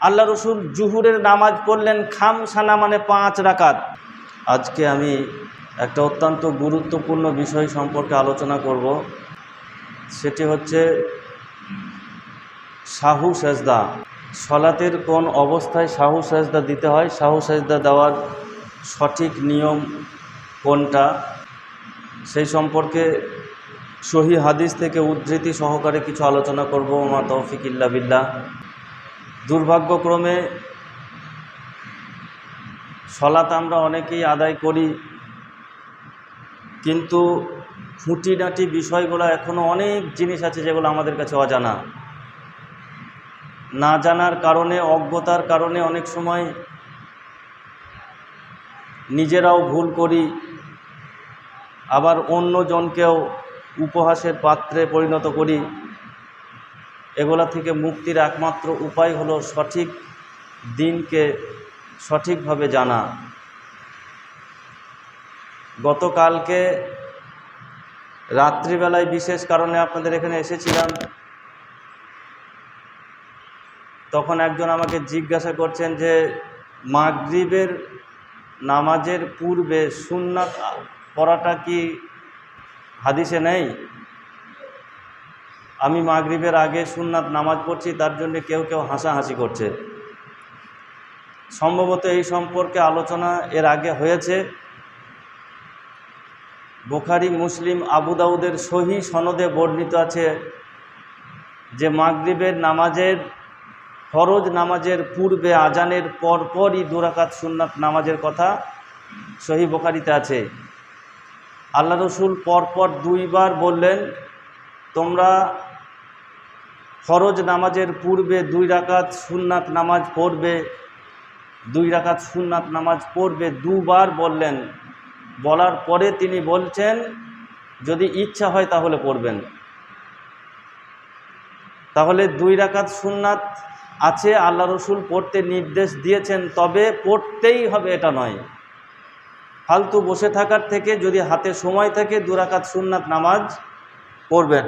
আল্লাহ রসুল জুহুরের নামাজ পড়লেন খামসানা মানে পাঁচ রাকাত। আজকে আমি একটা অত্যন্ত গুরুত্বপূর্ণ বিষয় সম্পর্কে আলোচনা করব। সেটি হচ্ছে শাহু সেজদা। সলাতের কোন অবস্থায় শাহু সেজদা দিতে হয়? শাহু সেজদা দেওয়ার সঠিক নিয়ম কোনটা? সেই সম্পর্কে সহি হাদিস থেকে উদ্ধৃতি সহকারে কিছু আলোচনা করব। মা তৌফিক ইল্লা বিল্লাহ। দুর্ভাগ্যক্রমে সলাত আমরা অনেকেই আদায় করি, কিন্তু খুঁটিনাটি বিষয়গুলো এখনও অনেক জিনিস আছে যেগুলো আমাদের কাছে অজানা। না জানার কারণে, অজ্ঞতার কারণে অনেক সময় নিজেরাও ভুল করি, আবার অন্যজনকেও উপহাসের পাত্রে পরিণত করি। এগুলা থেকে মুক্তির একমাত্র উপায় হলো সঠিক দিনকে সঠিকভাবে জানা। গতকালকে রাত্রিবেলায় বিশেষ কারণে আপনাদের এখানে এসেছিলাম। তখন একজন আমাকে জিজ্ঞাসা করছেন যে, মাগরিবের নামাজের পূর্বে সুন্নাত পড়াটা কি হাদিসে নেই? আমি মাগরিবের আগে সুন্নাত নামাজ পড়ছি, তার জন্য কেউ কেউ হাসাহাসি করছে। সম্ভবত এই সম্পর্কে আলোচনা এর আগে হয়েছে। বোখারি, মুসলিম, আবু দাউদের সহি সনদে বর্ণিত আছে যে, মাগরিবের নামাজের, ফরজ নামাজের পূর্বে আজানের পরপরই দুরাকাত সুন্নাত নামাজের কথা সহি বোখারিতে আছে। আল্লাহ রসুল পরপর দুইবার বললেন, তোমরা ফরজ নামাজের পূর্বে দুই রাকাত সুন্নাত নামাজ পড়বে, দুই রাকাত সুন্নাত নামাজ পড়বে, দুবার বললেন। বলার পরে তিনি বলছেন, যদি ইচ্ছা হয় তাহলে পড়বেন। তাহলে দুই রাকাত সুন্নাত আছে, আল্লাহ রসুল পড়তে নির্দেশ দিয়েছেন, তবে পড়তেই হবে, এটা নয়। ফালতু বসে থাকার থেকে যদি হাতে সময় থাকে দুরাকাত সুন্নাত নামাজ পড়বেন।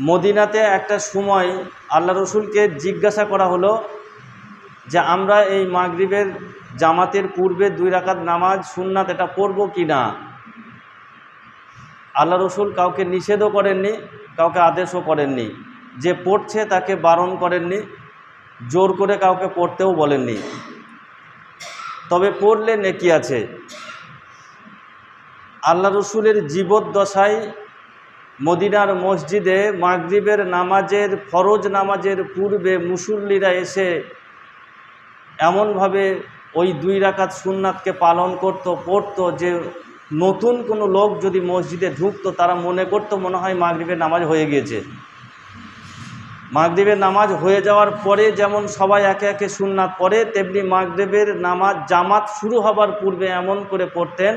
মদিনাতে একটা সময় আল্লাহ রসুলকে জিজ্ঞাসা করা হলো যে, আমরা এই মাগরিবের জামাতের পূর্বে দুই রাকাত নামাজ সুন্নাত এটা পড়ব কি না? আল্লাহ রসুল কাউকে নিষেধও করেননি, কাউকে আদেশও করেননি। যে পড়ছে তাকে বারণ করেননি, জোর করে কাউকে পড়তেও বলেননি। তবে পড়লে নেকি আছে। আল্লাহ রসুলের জীবদ্দশায় মদিনার মসজিদে মাগরিবের নামাজের, ফরজ নামাজের পূর্বে মুসল্লিরা এসে এমনভাবে ওই দুই রাকাত সুন্নাতকে পালন করত, পড়তো যে নতুন কোনো লোক যদি মসজিদে ঢুকতো, তারা মনে করতো মনে হয় মাগরিবের নামাজ হয়ে গিয়েছে। মাগরিবের নামাজ হয়ে যাওয়ার পরে যেমন সবাই একে একে সুন্নাত পড়ে, তেমনি মাগরিবের নামাজ জামাত শুরু হবার পূর্বে এমন করে পড়তেন।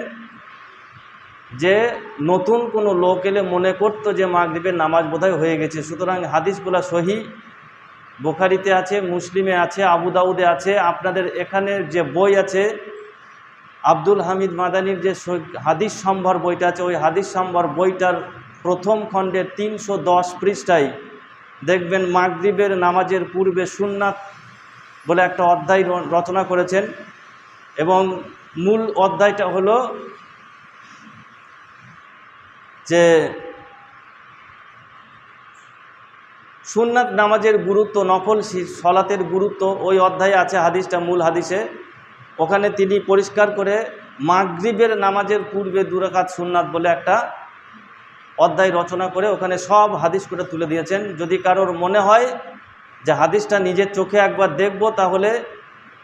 যে নতুন কোনো লোক এলে মনে করতো যে মাগরিবের নামাজ বোধহয় হয়ে গেছে। সুতরাং হাদিসগুলা সহি, বোখারিতে আছে, মুসলিমে আছে, আবু দাউদে আছে। আপনাদের এখানে যে বই আছে, আব্দুল হামিদ মাদানির যে হাদিস সম্ভার বইটা আছে, ওই হাদিস সম্ভার বইটার প্রথম খণ্ডের তিনশো দশ পৃষ্ঠায় দেখবেন মাগরিবের নামাজের পূর্বে সুন্নাত বলে একটা অধ্যায় রচনা করেছেন এবং মূল অধ্যায়টা হলো যে সুন্নাত নামাজের গুরুত্ব, নফল সলাতের গুরুত্ব, ওই অধ্যায়ে আছে হাদিসটা, মূল হাদিসে। ওখানে তিনি পরিষ্কার করে মাগরিবের নামাজের পূর্বে দুরাকাত সুন্নাত বলে একটা অধ্যায় রচনা করে ওখানে সব হাদিস করে তুলে দিয়েছেন। যদি কারোর মনে হয় যে হাদিসটা নিজের চোখে একবার দেখব, তাহলে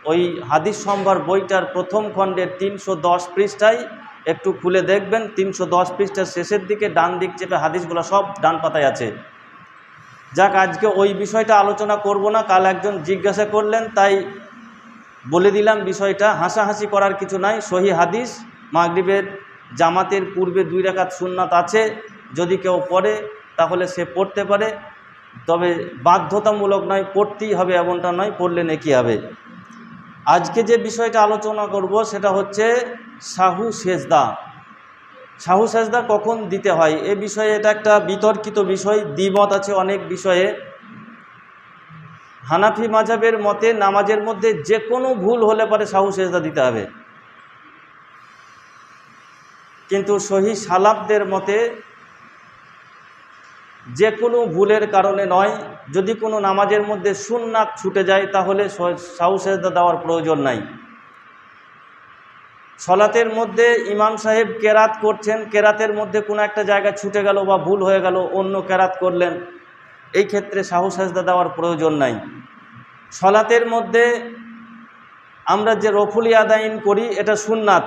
ওই হাদিস সম্ভার বইটার প্রথম খণ্ডের তিনশো দশ পৃষ্ঠায় একটু খুলে দেখবেন, তিনশো দশ পৃষ্ঠার শেষের দিকে ডান দিক চেপে হাদিসগুলো সব ডান পাতায় আছে। যাক, আজকে ওই বিষয়টা আলোচনা করব না, কাল একজন জিজ্ঞাসা করলেন, তাই বলে দিলাম বিষয়টা, হাসাহাসি করার কিছু নাই, সহি হাদিস, মাগরিবের জামাতের পূর্বে দুই রাকাত সুন্নাত আছে, যদি কেউ পড়ে তাহলে সে পড়তে পারে, তবে বাধ্যতামূলক নয়, পড়তেই হবে এমনটা নয়, পড়লে নেকি হবে। আজকে যে বিষয়টা আলোচনা করব সেটা হচ্ছে শাহু সেজদা। সাহু সাজদা কখন দিতে হয়? এ বিষয়ে এটা একটা বিতর্কিত বিষয়, দ্বিমত আছে অনেক বিষয়ে। হানাফি মাঝাবের মতে নামাজের মধ্যে যে কোনো ভুল হলে পরে সাহু সেজদা দিতে হবে। কিন্তু সহি সালাবদের মতে যে কোনো ভুলের কারণে নয় যদি কোনো নামাজের মধ্যে সুন্নাত ছুটে যায়, তাহলে সাহু সেজদা দেওয়ার প্রয়োজন নাই। সলাতের মধ্যে ইমাম সাহেব কেরাত করছেন, কেরাতের মধ্যে কোনো একটা জায়গা ছুটে গেল বা ভুল হয়ে গেল, অন্য কেরাত করলেন, এই ক্ষেত্রে সাহু সাজদা দেওয়ার প্রয়োজন নাই। সলাতের মধ্যে আমরা যে রফুলি আদায়ন করি, এটা সুন্নাত।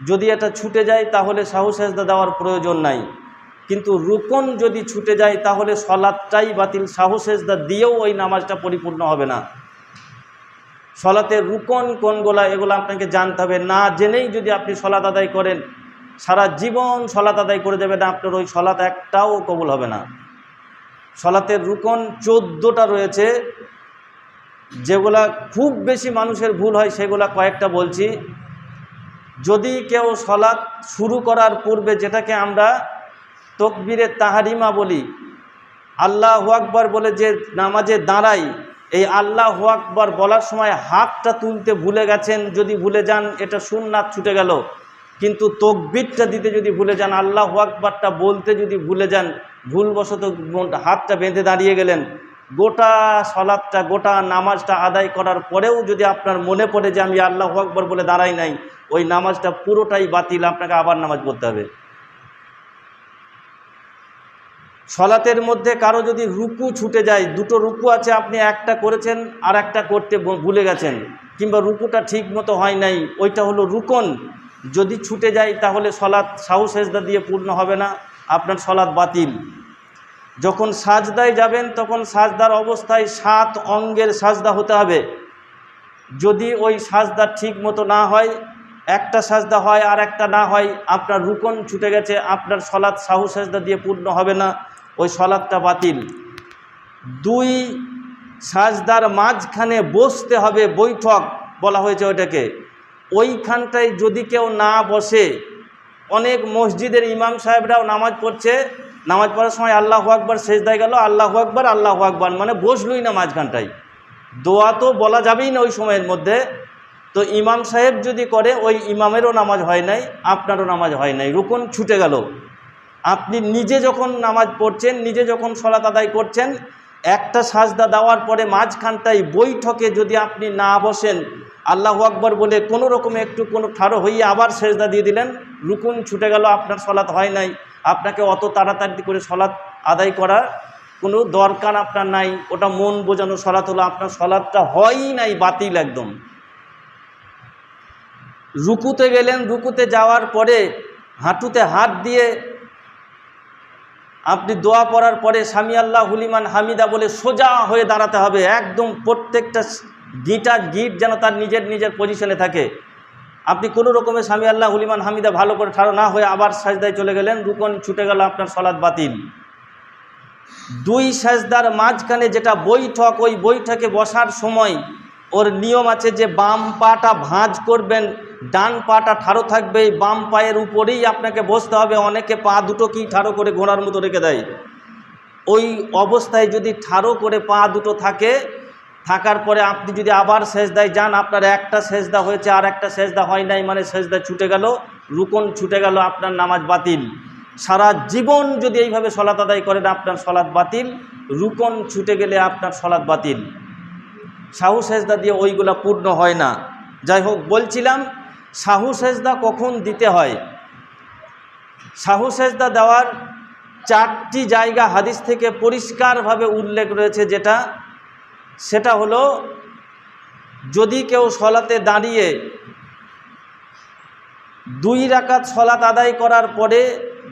যদি এটা ছুটে যায়, তাহলে সাহু সাজদা দেওয়ার প্রয়োজন নাই। কিন্তু রুকন যদি ছুটে যায়, তাহলে সলাদটাই বাতিল। সাহু সেজদা দিয়েও ওই নামাজটা পরিপূর্ণ হবে না। সলাতের রুকন কোনগুলা এগুলো আপনাকে জানতে হবে। না জেনেই যদি আপনি সলাত আদায় করেন, সারা জীবন সলাত আদায় করে দেবেন আপনার ওই সলাত একটাও কবুল হবে না। সলাতের রুকন চোদ্দোটা রয়েছে। যেগুলা খুব বেশি মানুষের ভুল হয়, সেগুলা কয়েকটা বলছি। যদি কেউ সলাৎ শুরু করার পূর্বে যেটাকে আমরা তকবীরে তাহারিমা বলি। আল্লাহ আকবর বলে যে নামাজে দাঁড়াই, এই আল্লাহ আকবর বলার সময় হাতটা তুলতে ভুলে গেছেন, যদি ভুলে যান এটা সুন্নাত ছুটে গেল। কিন্তু তকবিরটা দিতে যদি ভুলে যান, আল্লাহ আকবরটা বলতে যদি ভুলে যান, ভুলবশত হাতটা বেঁধে দাঁড়িয়ে গেলেন। গোটা সলাদটা গোটা নামাজটা আদায় করার পরেও যদি আপনার মনে পড়ে যে আমি আল্লাহ আকবর বলে দাঁড়াই নাই, ওই নামাজটা পুরোটাই বাতিল, আপনাকে আবার নামাজ পড়তে হবে। সলাতের মধ্যে কারও যদি রুকু ছুটে যায়, দুটো রুকু আছে আপনি একটা করেছেন আর একটা করতে ভুলে গেছেন, কিংবা রুকুটা ঠিক মতো হয় নাই, ওইটা হলো রুকন। যদি ছুটে যায় তাহলে সলাৎ সাহু সেজদা দিয়ে পূর্ণ হবে না, আপনার সলাৎ বাতিল। যখন সাজদায় যাবেন তখন সাজদার অবস্থায় সাত অঙ্গের সাজদা হতে হবে। যদি ওই সাজদা ঠিক মতো না হয় একটা সাজদা হয় আর একটা না হয়, আপনার রুকন ছুটে গেছে, আপনার সলাৎ সাহু সাজদা দিয়ে পূর্ণ হবে না, ওই সলাদটা বাতিল। দুই সাজদার মাঝখানে বসতে হবে বৈঠক বলা হয়েছে ওইটাকে। ওইখানটায় যদি কেউ না বসে, অনেক মসজিদের ইমাম সাহেবরাও নামাজ পড়ছে, নামাজ পড়ার সময় আল্লাহ আকবর শেষদায় গেল, আল্লাহ আকবর আল্লাহ আকবর মানে বসলই না মাঝখানটায়। দোয়া তো বলা যাবেই না ওই সময়ের মধ্যে। তো ইমাম সাহেব যদি করে, ওই ইমামেরও নামাজ হয় নাই, আপনারও নামাজ হয় নাই, রুকন ছুটে গেল। আপনি নিজে যখন নামাজ পড়ছেন, নিজে যখন সলাত আদায় করছেন, একটা সাজদা দেওয়ার পরে মাঝখানটায় বৈঠকে যদি আপনি না বসেন, আল্লাহ আকবর বলে কোনো রকমে একটু কোনো ঠাড়ো হইয়ে আবার সেজদা দিয়ে দিলেন, রুকুন ছুটে গেল, আপনার সলাৎ হয় নাই। আপনাকে অত তাড়াতাড়ি করে সলাৎ আদায় করার কোনো দরকার আপনার নাই। ওটা মন বোঝানো সলাৎ হলো, আপনার সলাৎটা হয়ই নাই, বাতিল একদম। রুকুতে গেলেন, রুকুতে যাওয়ার পরে হাঁটুতে হাত দিয়ে আপনি দোয়া পড়ার পরে স্বামী আল্লাহ হুলিমান হামিদা বলে সোজা হয়ে দাঁড়াতে হবে। একদম প্রত্যেকটা গিটার, গিট যেন তার নিজের নিজের পজিশনে থাকে। আপনি কোনো রকমের স্বামী আল্লাহ হুলিমান হামিদা ভালো করে ঠাড়ো না হয়ে আবার সাজদায় চলে গেলেন। রুকন ছুটে গেল আপনার সলাদ বাতিল। দুই সাজদার মাঝখানে যেটা বৈঠক, ওই বৈঠকে বসার সময় ওর নিয়ম আছে যে বাম পাটা ভাঁজ করবেন, ডান পাটা ঠাড়ো থাকবে বাম পায়ের উপরেই আপনাকে বসতে হবে, অনেকে পা দুটো কি ঠাড়ো করে ঘোড়ার মতো রেখে দেয়। ওই অবস্থায় যদি ঠাড়ো করে পা দুটো থাকে, থাকার পরে আপনি যদি আবার সেজদায় যান, আপনার একটা সেজদা হয়েছে আর একটা সেজদা হয় নাই মানে সেজদা ছুটে গেল, রুকন ছুটে গেল, আপনার নামাজ বাতিল। সারা জীবন যদি এইভাবে সলাত আদায় করেন, আপনার সলাৎ বাতিল, রুকন ছুটে গেলে আপনার সলাৎ বাতিল। সাহু সেজদা দিয়ে ওইগুলা পূর্ণ হয় না। যাই হোক বলছিলাম, সাহু সেজদা কখন দিতে হয়? সাহু সেজদা দেওয়ার চারটি জায়গা হাদিস থেকে পরিষ্কারভাবে উল্লেখ রয়েছে যেটা, সেটা হলো, যদি কেউ সলাতে দাঁড়িয়ে দুই রাকাত সলাত আদায় করার পরে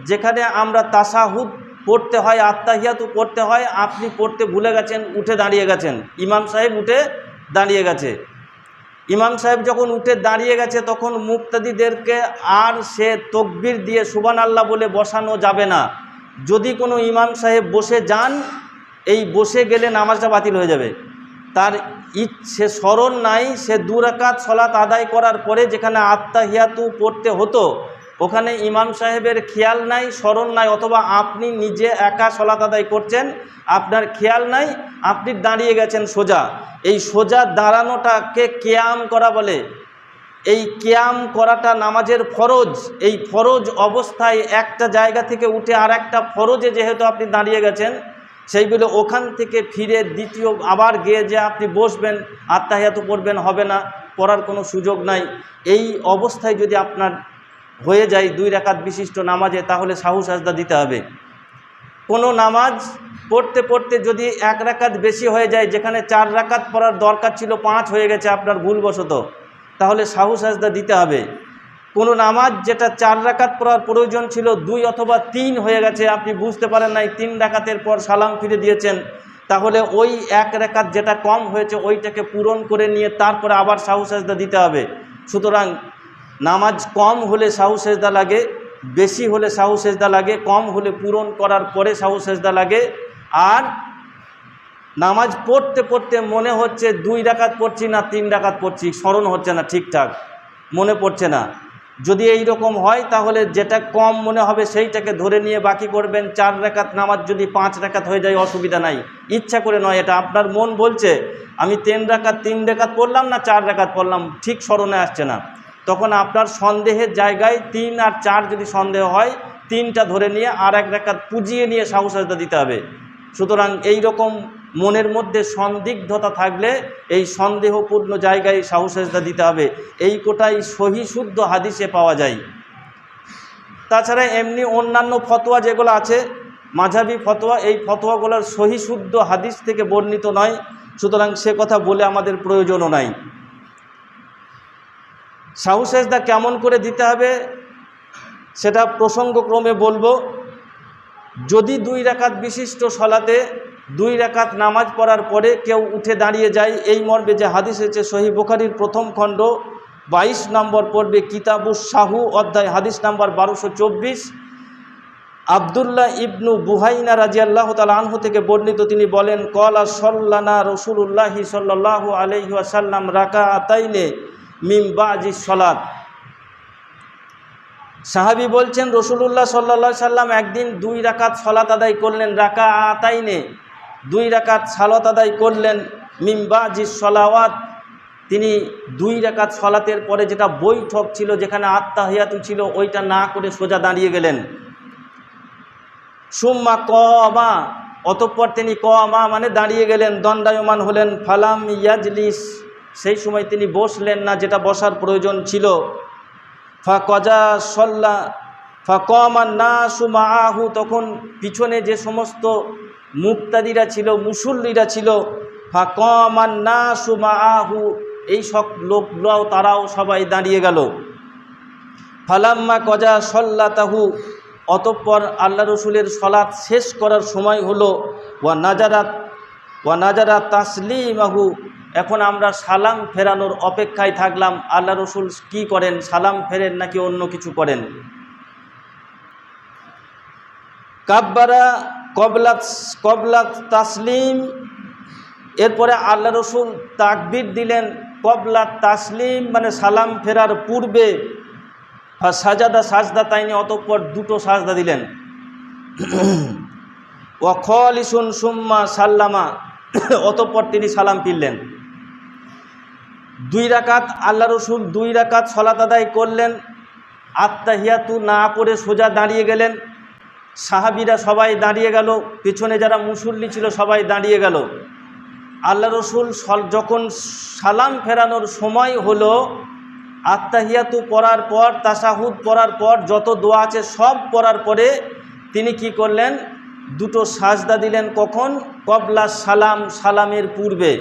যেখানে আমরা তাসাহুদ পড়তে হয়, আত্মাহিয়াতু পড়তে হয়, আপনি পড়তে ভুলে গেছেন, উঠে দাঁড়িয়ে গেছেন। ইমাম সাহেব উঠে দাঁড়িয়ে গেছে। ইমাম সাহেব যখন উঠে দাঁড়িয়ে গেছে, তখন মুক্তাদিদেরকে আর সে তকবির দিয়ে সুবান আল্লাহ বলে বসানো যাবে না। যদি কোনো ইমাম সাহেব বসে যান, এই বসে গেলে নামাজটা বাতিল হয়ে যাবে। তার সে স্মরণ নাই, সে দুরাকাত সলাত আদায় করার পরে যেখানে আত্মাহিয়াতু পড়তে হতো ওখানে ইমাম সাহেবের খেয়াল নাই, স্মরণ নাই, অথবা আপনি নিজে একা সলাত আদায় করছেন, আপনার খেয়াল নাই, আপনি দাঁড়িয়ে গেছেন সোজা। এই সোজা দাঁড়ানোটাকে কেয়াম করা বলে। এই কেয়াম করাটা নামাজের ফরজ। এই ফরজ অবস্থায় একটা জায়গা থেকে উঠে আর একটা ফরজে যেহেতু আপনি দাঁড়িয়ে গেছেন সেইগুলো ওখান থেকে ফিরে দ্বিতীয় আবার গিয়ে যে আপনি বসবেন, আত্মাহিয়াত পড়বেন হবে না, পড়ার কোনো সুযোগ নাই। এই অবস্থায় যদি আপনার হয়ে যায় দুই রাকাত বিশিষ্ট নামাজে, তাহলে সাহু সাজদা দিতে হবে। কোনো নামাজ পড়তে পড়তে যদি এক রাকাত বেশি হয়ে যায়, যেখানে চার রাকাত পড়ার দরকার ছিল, পাঁচ হয়ে গেছে আপনার ভুলবশত, তাহলে সাহু সাজদা দিতে হবে। কোনো নামাজ যেটা চার রাকাত পড়ার প্রয়োজন ছিল, দুই অথবা তিন হয়ে গেছে, আপনি বুঝতে পারেন নাই, তিন রাকাতের পর সালাম ফিরে দিয়েছেন, তাহলে ওই এক রেখাত যেটা কম হয়েছে, ওইটাকে পূরণ করে নিয়ে তারপরে আবার সাহু সাজদা দিতে হবে। সুতরাং নামাজ কম হলে সাহু সেজদা লাগে, বেশি হলে সাহু সেজদা লাগে, কম হলে পূরণ করার পরে সাহু সেজদা লাগে। আর নামাজ পড়তে পড়তে মনে হচ্ছে দুই ডাকাত পড়ছি না তিন ডাকাত পড়ছি, স্মরণ হচ্ছে না ঠিকঠাক, মনে পড়ছে না। যদি এই রকম হয় তাহলে যেটা কম মনে হবে সেইটাকে ধরে নিয়ে বাকি করবেন, চার রেখাত নামাজ যদি পাঁচ রেখাত হয়ে যায় অসুবিধা নাই, ইচ্ছা করে নয় এটা। আপনার মন বলছে, আমি তিন রেখাত তিন রেখাত পড়লাম না, চার রেখাত পড়লাম, ঠিক স্মরণে আসছে না। তখন আপনার সন্দেহের জায়গায় তিন আর চার যদি সন্দেহ হয়, তিনটা ধরে নিয়ে আর এক রেখাত পুজিয়ে নিয়ে সাহসাজদা দিতে হবে। সুতরাং এই রকম মনের মধ্যে সন্দিগ্ধতা থাকলে এই সন্দেহপূর্ণ জায়গায় সাহসেজদা দিতে হবে। এই কোটাই সহি শুদ্ধ হাদিসে পাওয়া যায়। তাছাড়া এমনি অন্যান্য ফতোয়া যেগুলো আছে, মাঝাবি ফতোয়া, এই ফতোয়াগুলোর সহি শুদ্ধ হাদিস থেকে বর্ণিত নয়। সুতরাং সে কথা বলে আমাদের প্রয়োজনও নাই। সাহসেজদা কেমন করে দিতে হবে সেটা প্রসঙ্গক্রমে বলব। যদি দুই রাকাত বিশিষ্ট সলাতে দুই রাকাত নামাজ পড়ার পরে কেউ উঠে দাঁড়িয়ে যায়, এই মর্মে যে হাদিস হয়েছে সহি বোখারির প্রথম খণ্ড, বাইশ নম্বর পড়বে কিতাবুস শাহু অধ্যায় হাদিস নাম্বার বারোশো চব্বিশ। আবদুল্লাহ ইবনু বুহাইনা রাজি আল্লাহ তাল আনহু থেকে বর্ণিত তিনি বলেন, কলা সল্লানা রসুল্লাহি সাল্লাহ আলহি আসাল্লাম রাকা আতাইনে মিম বাজি সলাত। সাহাবি বলছেন, রসুলুল্লাহ সাল্লা সাল্লাম একদিন দুই রাকাত সলাত আদায় করলেন রাকা আতাইনে দুই রাকাত সালত আদায় করলেন মিমবাজি সলাওয়াত। তিনি দুই রাকাত সলাতের পরে যেটা বৈঠক ছিল, যেখানে আত্মাহিয়াতু ছিল, ওইটা না করে সোজা দাঁড়িয়ে গেলেন। সুম্মা ক আমা অতঃপর তিনি ক আমা মানে দাঁড়িয়ে গেলেন, দণ্ডায়মান হলেন, ফালাম ইয়াজলিস। সেই সময় তিনি বসলেন না, যেটা বসার প্রয়োজন ছিল। ফা কজা সল্লা ফা কমান না সুমা আহু তখন পিছনে যে সমস্ত মুক্তাদিরা ছিল, মুসল্লিরা ছিল ফা কমান না সুমা আহু এই সব লোকগুলাও তারাও সবাই দাঁড়িয়ে গেল। ফালাম্মা কজা সল্লা তাহু অতঃপর আল্লাহ রসুলের সলাৎ শেষ করার সময় হলো, ওয়া নাজারাত ওয়া নাজারাত তাসলিমাহু এখন আমরা সালাম ফেরানোর অপেক্ষায় থাকলাম, আল্লাহ রসুল কি করেন? সালাম ফেরেন নাকি অন্য কিছু করেন? কাব্বারা কবলাত কবলাত তাসলিম, এরপরে আল্লাহ রসুল তাকবির দিলেন, কবলাত তাসলিম মানে সালাম ফেরার পূর্বে সাজাদা সাজদা তাইনি, অতঃপর দুটো সাজদা দিলেন। ওয়াখলিসুন সুম্মা সাল্লামা, অতঃপর তিনি সালাম ফিরলেন। দুই রাকাত আল্লাহ রসুল দুই রাকাত সলাত আদায় করলেন আত্মাহিয়াতু না পড়ে সোজা দাঁড়িয়ে গেলেন। সাহাবিরা সবাই দাঁড়িয়ে গেল, পিছনে যারা মুসল্লি ছিল সবাই দাঁড়িয়ে গেল। আল্লাহ রসুল যখন সালাম ফেরানোর সময় হলো আত্মাহিয়াতু পড়ার পর, তাসাহুদ পড়ার পর, যত দোয়া আছে সব পড়ার পরে তিনি কি করলেন, দুটো সাজদা দিলেন কখন? কবলা সালাম, সালামের পূর্বে।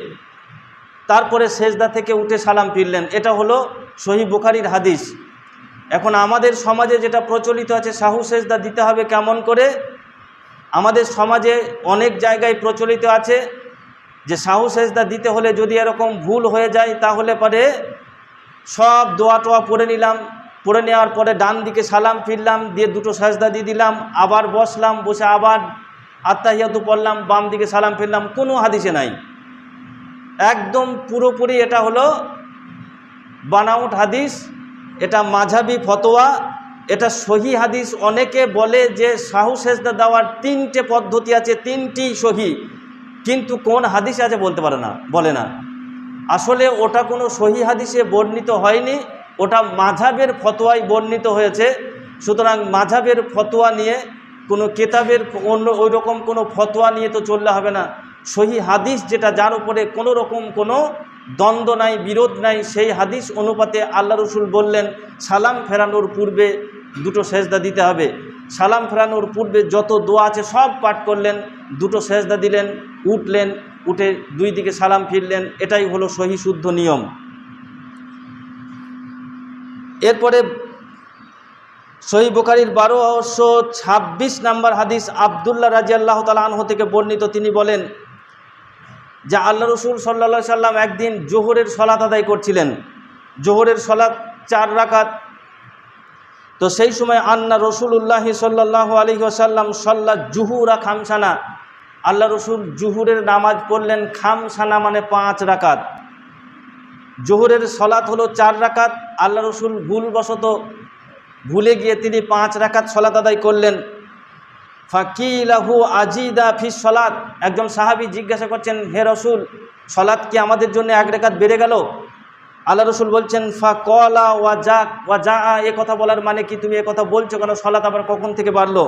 তারপরে সেজদা থেকে উঠে সালাম ফিরলেন। এটা হলো সহি বুখারির হাদিস। এখন আমাদের সমাজে যেটা প্রচলিত আছে, সাহু সেজদা দিতে হবে কেমন করে? আমাদের সমাজে অনেক জায়গায় প্রচলিত আছে যে সাহু সেজদা দিতে হলে যদি এরকম ভুল হয়ে যায়, তাহলে পরে সব দোয়া টোয়া পড়ে নিলাম। পড়ে নেওয়ার পরে ডান দিকে সালাম ফিরলাম, দিয়ে দুটো সেজদা দিয়ে দিলাম, আবার বসলাম, বসে আবার আত্মাহিয়াতু পড়লাম, বাম দিকে সালাম ফিরলাম, কোনো হাদিসে নাই। একদম পুরোপুরি এটা হলো বানাউট হাদিস, এটা মাঝাবি ফতোয়া, এটা সহি হাদিস। অনেকে বলে যে সাহু সেজদা দেওয়ার তিনটে পদ্ধতি আছে তিনটি সহি। কিন্তু কোন হাদিস আছে বলতে পারে না, বলে না। আসলে ওটা কোনো সহি হাদিসে বর্ণিত হয়নি, ওটা মাঝাবের ফতোয়ায় বর্ণিত হয়েছে। সুতরাং মাঝাবের ফতোয়া নিয়ে কোনো কেতাবের অন্য ওই রকম কোনো ফতোয়া নিয়ে তো চললে হবে না। সহি হাদিস যেটা যার উপরে কোনো রকম কোনো দ্বন্দ্ব নাই, বিরোধ নাই, সেই হাদিস অনুপাতে আল্লাহ রসুল বললেন, সালাম ফেরানোর পূর্বে দুটো সেজদা দিতে হবে। সালাম ফেরানোর পূর্বে যত দোয়া আছে সব পাঠ করলেন, দুটো সেজদা দিলেন, উঠলেন, উঠে দুই দিকে সালাম ফিরলেন, এটাই হলো সহি শুদ্ধ নিয়ম। এরপরে সহি বুখারির বারোশো ছাব্বিশ নাম্বার হাদিস আবদুল্লাহ রাজি আল্লাহ তালাহ থেকে বর্ণিত, তিনি বলেন যে আল্লাহ রসুল সাল্লা সাল্লাম একদিন জোহরের সলাত আদায় করছিলেন। জোহরের সলাত চার রাকাত। তো সেই সময় আন্না রসুল্লাহ সাল্লাহ আলী আসাল্লাম সাল্লা জুহুরা খামসানা। আল্লাহ রসুল জুহুরের নামাজ পড়লেন, খামসানা মানে পাঁচ রাকাত। জোহরের সলাত হলো চার রাকাত। আল্লাহ রসুল ভুলবশত ভুলে গিয়ে তিনি পাঁচ রাকাত সলাত আদায় করলেন। ফাকিলাহু আজিদা ফিস সলাত। একজন সাহাবি জিজ্ঞাসা করছেন, হে রসুল সলাত কি আমাদের জন্য এক রেখাত বেড়ে গেল? আল্লাহ রসুল বলছেন ফা কলা ওয়া যা ওয়া যা এ কথা বলার মানে কি তুমি এ কথা বলছো কেন? সলাত আবার কখন থেকে বাড়লো?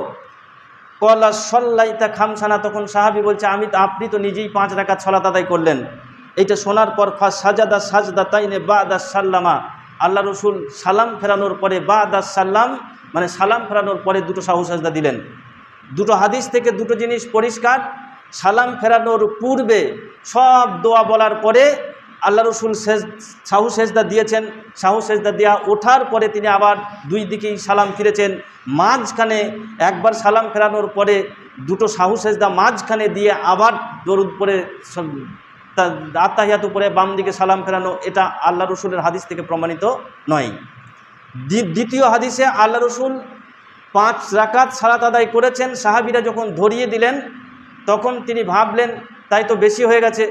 কলা সল্লাইতা খামসানা, তখন সাহাবি বলছে, আমি তো, আপনি তো নিজেই পাঁচ রাকাত সলাত আদায় করলেন। এইটা শোনার পর, ফা সাজাদা সাজদা তাইনে বা দাস সাল্লামা। আল্লাহ রসুল সালাম ফেরানোর পরে বা দাস সাল্লাম মানে সালাম ফেরানোর পরে দুটো সাহু সাজদা দিলেন। দুটো হাদিস থেকে দুটো জিনিস পরিষ্কার। সালাম ফেরানোর পূর্বে সব দোয়া বলার পরে আল্লাহ রসুল শেষ সাহু সেজদা দিয়েছেন। সাহু সেজদা দেওয়া ওঠার পরে তিনি আবার দুই দিকেই সালাম ফিরেছেন। মাঝখানে একবার সালাম ফেরানোর পরে দুটো সাহু সেজদা মাঝখানে দিয়ে আবার দরুদ পরে আত্মাহিয়াত উপরে বাম দিকে সালাম ফেরানো, এটা আল্লাহ রসুলের হাদিস থেকে প্রমাণিত নয়। দ্বিতীয় হাদিসে আল্লাহ রসুল পাঁচ রাকাত সালাত আদায় করেছেন, সাহাবিরা যখন ধরিয়ে দিলেন, তখন তিনি ভাবলেন, তাই তো বেশি হয়ে গেছে।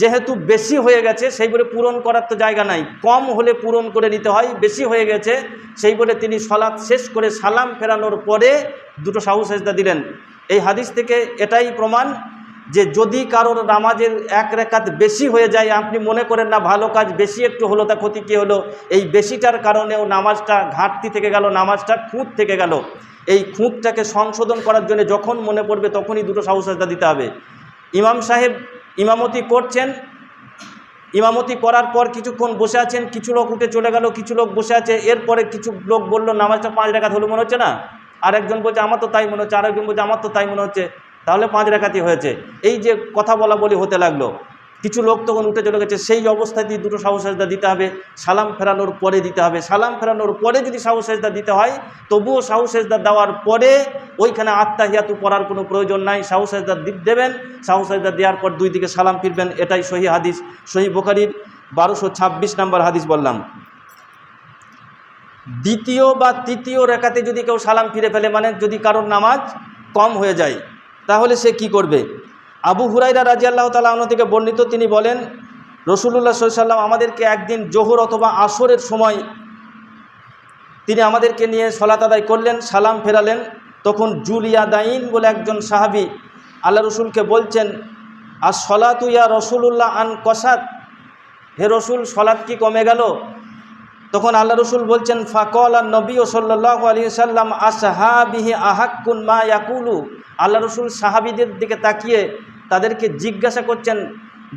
যেহেতু বেশি হয়ে গেছে, সেই বলে পূরণ করার তো জায়গা নাই। কম হলে পূরণ করে নিতে হয়, বেশি হয়ে গেছে, সেই বলে তিনি সলাৎ শেষ করে সালাম ফেরানোর পরে দুটো সাহু সেজদা দিলেন। এই হাদিস থেকে এটাই প্রমাণ যে যদি কারোর নামাজের এক রেখাত বেশি হয়ে যায়, আপনি মনে করেন না ভালো কাজ বেশি একটু হলো, তা ক্ষতি কী হলো? এই বেশিটার কারণেও নামাজটা ঘাটতি থেকে গেল, নামাজটা খুঁত থেকে গেল। এই খুঁতটাকে সংশোধন করার জন্য যখন মনে পড়বে, তখনই দুটো সাহসাজদা দিতে হবে। ইমাম সাহেব ইমামতি করছেন। ইমামতি করার পর কিছুক্ষণ বসে আছেন, কিছু লোক উঠে চলে গেল, কিছু লোক বসে আছে। এরপরে কিছু লোক বলল, নামাজটা পাঁচ রেখাত হলো, মনে হচ্ছে না? আরেকজন বলছে, আমার তো তাই মনে হচ্ছে। আরেকজন বলছে, আমার তো তাই মনে হচ্ছে। তাহলে পাঁচ রেখাতি হয়েছে। এই যে কথা বলা বলি হতে লাগল, কিছু লোক তখন উঠে চলে গেছে, সেই অবস্থাতেই দুটো সাহসাজদা দিতে হবে, সালাম ফেরানোর পরে দিতে হবে। সালাম ফেরানোর পরে যদি সাহসাজদা দিতে হয়, তবুও সাহসাজদা দেওয়ার পরে ওইখানে আত্মাহিয়াতু পড়ার কোনো প্রয়োজন নাই। সাহসাজদা দেবেন সাহসাজদা দেওয়ার পর দুই দিকে সালাম ফিরবেন, এটাই সহি হাদিস। সহি বোখারির বারোশো ছাব্বিশ নম্বর হাদিস বললাম। দ্বিতীয় বা তৃতীয় রেখাতে যদি কেউ সালাম ফিরে ফেলে মানে যদি কারোর নামাজ কম হয়ে যায় তাহলে সে কি করবে? আবু হুরাইরা রাজি আল্লাহ তালাহন থেকে বর্ণিত তিনি বলেন রসুল্লাহ সাল্লাম আমাদেরকে একদিন জোহর অথবা আসরের সময় তিনি আমাদেরকে নিয়ে সলাত আদায় করলেন, সালাম ফেরালেন। তখন জুলিয়া দাইন বলে একজন সাহাবি আল্লাহ রসুলকে বলছেন আর সলাতু ইয়া রসুল্লাহ আন কসাত হে রসুল সলাৎ কি কমে গেল? তখন আল্লাহ রসুল বলছেন, ফাকল আর নবী ও সাল্লাহ আলী সাল্লাম আসাহাবিহি আহাক্কুন মা ইয়াকুলু। আল্লাহ রসুল সাহাবিদের দিকে তাকিয়ে তাদেরকে জিজ্ঞাসা করছেন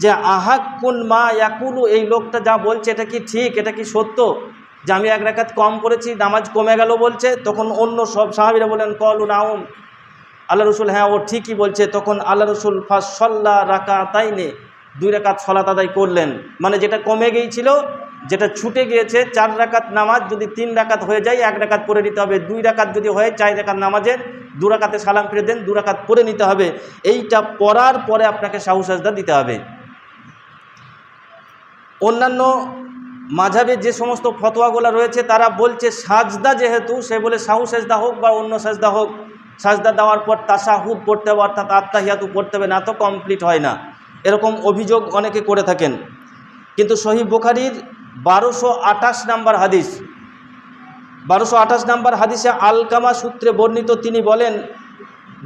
যে, আহাক্কুন মা ইয়াকুলু? এই লোকটা যা বলছে, এটা কি ঠিক? এটা কি সত্য? যে আমি এক রাখাত কম করেছি নামাজ কমে গেল বলছে, তখন অন্য সব সাহাবিরা বলেন কল নাউম। আল্লাহ রসুল হ্যাঁ ও ঠিকই বলছে। তখন আল্লাহ রসুল ফাঁসল্লা রাকা তাইনে দুই রাকাত সলাত আদায় করলেন। মানে যেটা কমে গিয়েছিল যেটা ছুটে গিয়েছে, চার রাকাত নামাজ যদি তিন রাকাত হয়ে যায়, এক রাকাত পরে নিতে হবে। দুই রাকাত যদি হয়, চার রাকাত নামাজের, দু রাকাতে সালাম ফিরে দেন, দু রাকাত পরে নিতে হবে। এইটা পড়ার পরে আপনাকে সাহু সাজদা দিতে হবে। অন্যান্য মাঝাবে যে সমস্ত ফতোয়াগুলো রয়েছে, তারা বলছে, সাজদা যেহেতু, সে বলে সাহু সাজদা হোক বা অন্য সাজদা হোক, সাজদা দেওয়ার পর তাসাহুদ পড়তে হবে, অর্থাৎ আত্মাহিয়াতু পড়তে হবে না, তো কমপ্লিট হয় না। এরকম অভিযোগ অনেকে করে থাকেন। কিন্তু শহীদ বুখারির বারোশো আঠাশ নাম্বার হাদিস। বারোশো আঠাশ নাম্বার হাদিসে আলকামা সূত্রে বর্ণিত তিনি বলেন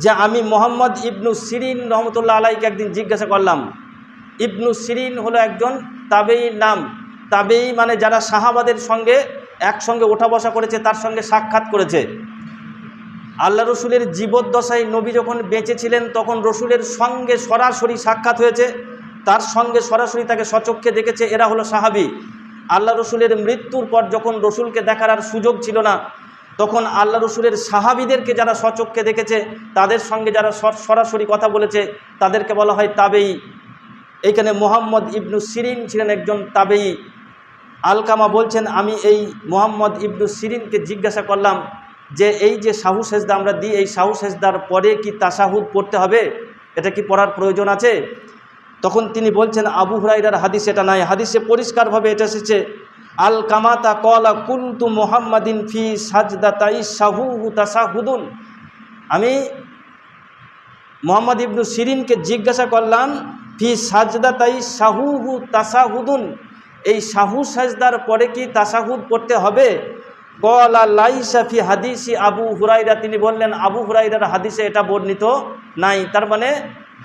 যে, আমি মোহাম্মদ ইবনু সিরিন রহমতুল্লাহ আলাইকে একদিন জিজ্ঞাসা করলাম, ইবনু সিরিন হলো একজন তাবেই নাম। তাবেই মানে যারা সাহাবাদের সঙ্গে একসঙ্গে ওঠা বসা করেছে, তার সঙ্গে সাক্ষাৎ করেছে। আল্লাহ রসুলের জীবদ্দশায় নবী যখন বেঁচে ছিলেন, তখন রসুলের সঙ্গে সরাসরি সাক্ষাৎ হয়েছে। তার সঙ্গে সরাসরি তাকে সচক্ষে দেখেছে, এরা হলো সাহাবি। আল্লাহ রসুলের মৃত্যুর পর যখন রসুলকে দেখার আর সুযোগ ছিল না, তখন আল্লাহ রসুলের সাহাবিদেরকে যারা সচক্ষে দেখেছে, তাদের সঙ্গে যারা সর- সরাসরি কথা বলেছে, তাদেরকে বলা হয় তাবেই। এইখানে মোহাম্মদ ইবনু সিরিন ছিলেন একজন তাবেই। আলকামা বলছেন, আমি এই মোহাম্মদ ইবনু সিরিনকে জিজ্ঞাসা করলাম যে, এই যে সাহু সেজদা আমরা দিই, এই সাহু সেজদার পরে কি তাসাহুদ পড়তে হবে? এটা কি পড়ার প্রয়োজন আছে? তখন তিনি বলছেন, আবু হুরাইরার হাদিস এটা নাই হাদিসে পরিষ্কারভাবে এটা এসেছে, আল কামাতা কলা কুন্তু মোহাম্মদিন ফি সাজদা তাই সাহু তাসাহুদুন। আমি মোহাম্মদ ইবনু সিরিনকে জিজ্ঞাসা করলাম, ফি সাজদা তাই সাহুহু তাসাহুদুন? এই সাহু সাজদার পরে কি তাসাহুদ পড়তে হবে? কলা লাইসা ফি হাদিসি আবু হুরাইরা তিনি বললেন, আবু হুরাইরার হাদিসে এটা বর্ণিত নাই। তার মানে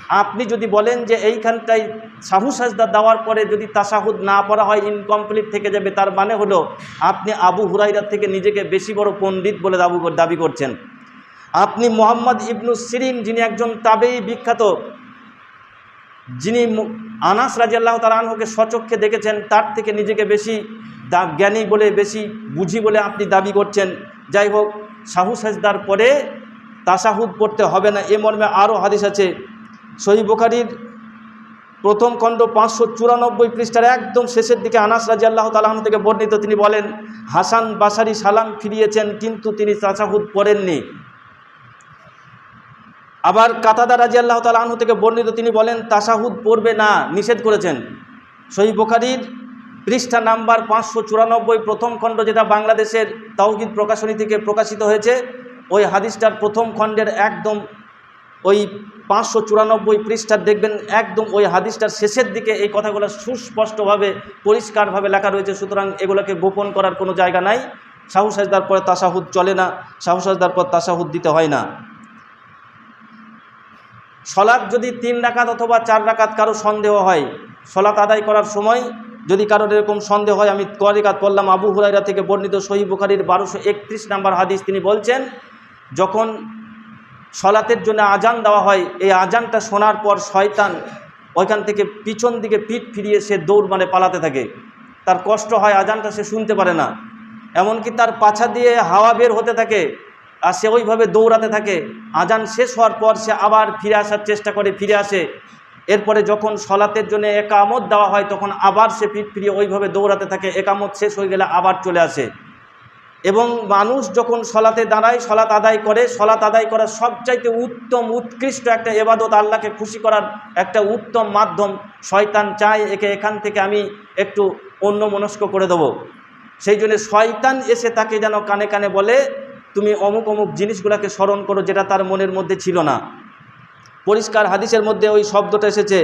আপনি যদি বলেন যে এইখানটায় সাহু সাজদা দেওয়ার পরে যদি তাসাহুদ না পড়া হয় ইনকমপ্লিট থেকে যাবে, তার মানে হলো আপনি আবু হুরাইরার থেকে নিজেকে বেশি বড় পণ্ডিত বলে দাবি দাবি করছেন। আপনি মোহাম্মদ ইবনু সিরিন, যিনি একজন তাবেই বিখ্যাত, যিনি আনাস রাজিয়াল্লাহ তালাহকে স্বচক্ষে দেখেছেন, তার থেকে নিজেকে বেশি দা- জ্ঞানী বলে, বেশি বুঝি বলে আপনি দাবি করছেন। যাই হোক, সাহু সাজদার পরে তাসাহুদ পড়তে হবে না, এ মর্মে আরও হাদিস আছে। সহি বুখারির প্রথম খণ্ড পাঁচশো চুরানব্বই পৃষ্ঠার একদম শেষের দিকে আনাস রাজি আল্লাহ তালাহন থেকে বর্ণিত, তিনি বলেন, হাসান বাসারি সালাম ফিরিয়েছেন, কিন্তু তিনি তাসাহুদ পড়েননি। আবার কাতাদা রাজি আল্লাহ তালাহন থেকে বর্ণিত, তিনি বলেন, তাসাহুদ পড়বে না, নিষেধ করেছেন। সহি বোখারির পৃষ্ঠা নাম্বার পাঁচশো চুরানব্বই, প্রথম খণ্ড যেটা বাংলাদেশের তাওহিদ প্রকাশনী থেকে প্রকাশিত হয়েছে, ওই হাদিসটার প্রথম খণ্ডের একদম ওই পাঁচশো চুরানব্বই পৃষ্ঠার দেখবেন একদম ওই হাদিসটার শেষের দিকে এই কথাগুলো সুস্পষ্টভাবে, পরিষ্কারভাবে লেখা রয়েছে। সুতরাং এগুলোকে গোপন করার কোনো জায়গা নাই। সাহু সাজদার পরে তাসাহুদ চলে না সাহু সাজদার পর তাসাহুদ দিতে হয় না। সলাৎ যদি তিন রাকাত অথবা চার রাকাত কারও সন্দেহ হয় সলাৎ আদায় করার সময় যদি কারোর এরকম সন্দেহ হয়, আমি করিকাত পড়লাম, আবু হুরাইরা থেকে বর্ণিত সহি বুখারির বারোশো একত্রিশ নাম্বার হাদিস তিনি বলছেন, যখন সলাতের জন্য আজান দেওয়া হয়। এই আজানটা শোনার পর শয়তান ওইখান থেকে পিছন দিকে পিঠ ফিরিয়ে সে দৌড় মানে পালাতে থাকে। তার কষ্ট হয়, আজানটা সে শুনতে পারে না। এমনকি তার পাছা দিয়ে হাওয়া বের হতে থাকে আর সে ওইভাবে দৌড়াতে থাকে। আজান শেষ হওয়ার পর সে আবার ফিরে আসার চেষ্টা করে, ফিরে আসে। এরপরে যখন সলাতের জন্য একামত দেওয়া হয়, তখন আবার সে পিঠ ফিরিয়ে ওইভাবে দৌড়াতে থাকে। একামত শেষ হয়ে গেলে আবার চলে আসে। এবং মানুষ যখন সলাতে দাঁড়ায়, সলাত আদায় করে, সলাত আদায় করার সবচাইতে উত্তম, উৎকৃষ্ট একটা এবাদত আল্লাহকে খুশি করার একটা উত্তম মাধ্যম শয়তান চায়, একে এখান থেকে আমি একটু অন্য মনস্ক করে দেবো। সেই জন্য শয়তান এসে তাকে যেন কানে কানে বলে, তুমি অমুক অমুক জিনিসগুলোকে স্মরণ করো যেটা তার মনের মধ্যে ছিল না। পরিষ্কার হাদিসের মধ্যে ওই শব্দটা এসেছে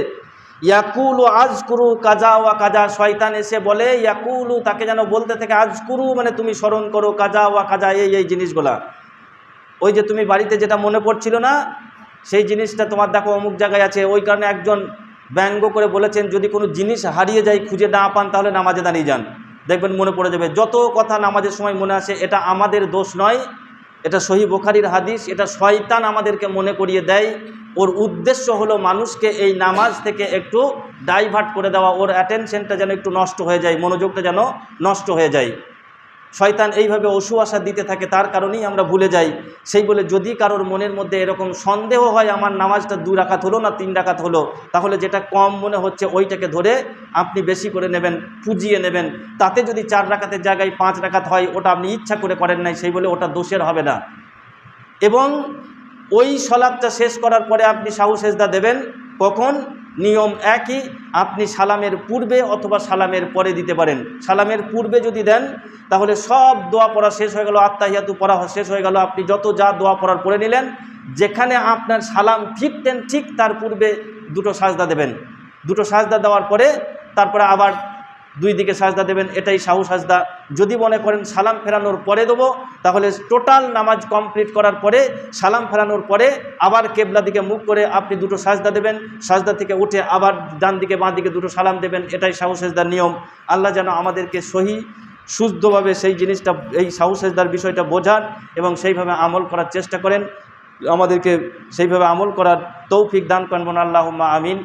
ইয়াকুলু আজকুরু কাজা ওয়া কাজা শয়তান এসে বলে, ইয়াকুলু তাকে যেন বলতে থেকে আজকুরু মানে তুমি স্মরণ করো কাজা ওয়া কাজা এই এই জিনিসগুলা। ওই যে তুমি বাড়িতে যেটা মনে পড়ছিল না, সেই জিনিসটা তোমার দেখো অমুক জায়গায় আছে। ওই কারণে একজন ব্যঙ্গ করে বলেছেন, যদি কোনো জিনিস হারিয়ে যায়, খুঁজে না পান, তাহলে নামাজে দাঁড়িয়ে যান। দেখবেন মনে পড়ে যাবে। যত কথা নামাজের সময় মনে আসে, এটা আমাদের দোষ নয়, এটা সহি বোখারির হাদিস, এটা শয়তান আমাদেরকে মনে করিয়ে দেয়। ওর উদ্দেশ্য হলো মানুষকে এই নামাজ থেকে একটু ডাইভার্ট করে দেওয়া, ওর অ্যাটেনশনটা যেন একটু নষ্ট হয়ে যায়, মনোযোগটা যেন নষ্ট হয়ে যায়। শয়তান এইভাবে অসু আশা দিতে থাকে, তার কারণেই আমরা ভুলে যাই। সেই বলে যদি কারোর মনের মধ্যে এরকম সন্দেহ হয়, আমার নামাজটা দু রাখাত হলো না তিন রাখাত হলো? তাহলে যেটা কম মনে হচ্ছে, ওইটাকে ধরে আপনি বেশি করে নেবেন পুজিয়ে নেবেন। তাতে যদি চার রাখাতের জায়গায় পাঁচ রাখাত হয়, ওটা আপনি ইচ্ছা করে করেন নাই, সেই বলে ওটা দোষের হবে না। এবং ওই সলাপটা শেষ করার পরে আপনি সাহু সেজদা দেবেন, কখন? নিয়ম একই, আপনি সালামের পূর্বে অথবা সালামের পরে দিতে পারেন। সালামের পূর্বে যদি দেন, তাহলে সব দোয়া পড়া শেষ হয়ে গেল, আত্মাহিয়াতু পড়া শেষ হয়ে গেল, আপনি যত যা দোয়া পড়ার পড়ে নিলেন, যেখানে আপনার সালাম ফিরতেন ঠিক তার পূর্বে দুটো সাজদা দেবেন। দুটো সাজদা দেওয়ার পরে তারপরে আবার দুই দিকে সাজদা দেবেন, এটাই সাহু সাজদা। যদি মনে করেন সালাম ফেরানোর পরে দেবো, তাহলে টোটাল নামাজ কমপ্লিট করার পরে, সালাম ফেরানোর পরে আবার কেবলা দিকে মুখ করে আপনি দুটো সাজদা দেবেন। সাজদা থেকে উঠে আবার ডান দিকে, বাঁ দিকে দুটো সালাম দেবেন, এটাই সাহু সাজদার নিয়ম। আল্লাহ যেন আমাদেরকে সহি, শুদ্ধভাবে সেই জিনিসটা, এই সাহু সাজদার বিষয়টা বোঝান এবং সেইভাবে আমল করার চেষ্টা করেন। আমাদেরকে সেইভাবে আমল করার তৌফিক দান করবেন আল্লাহ আমিন।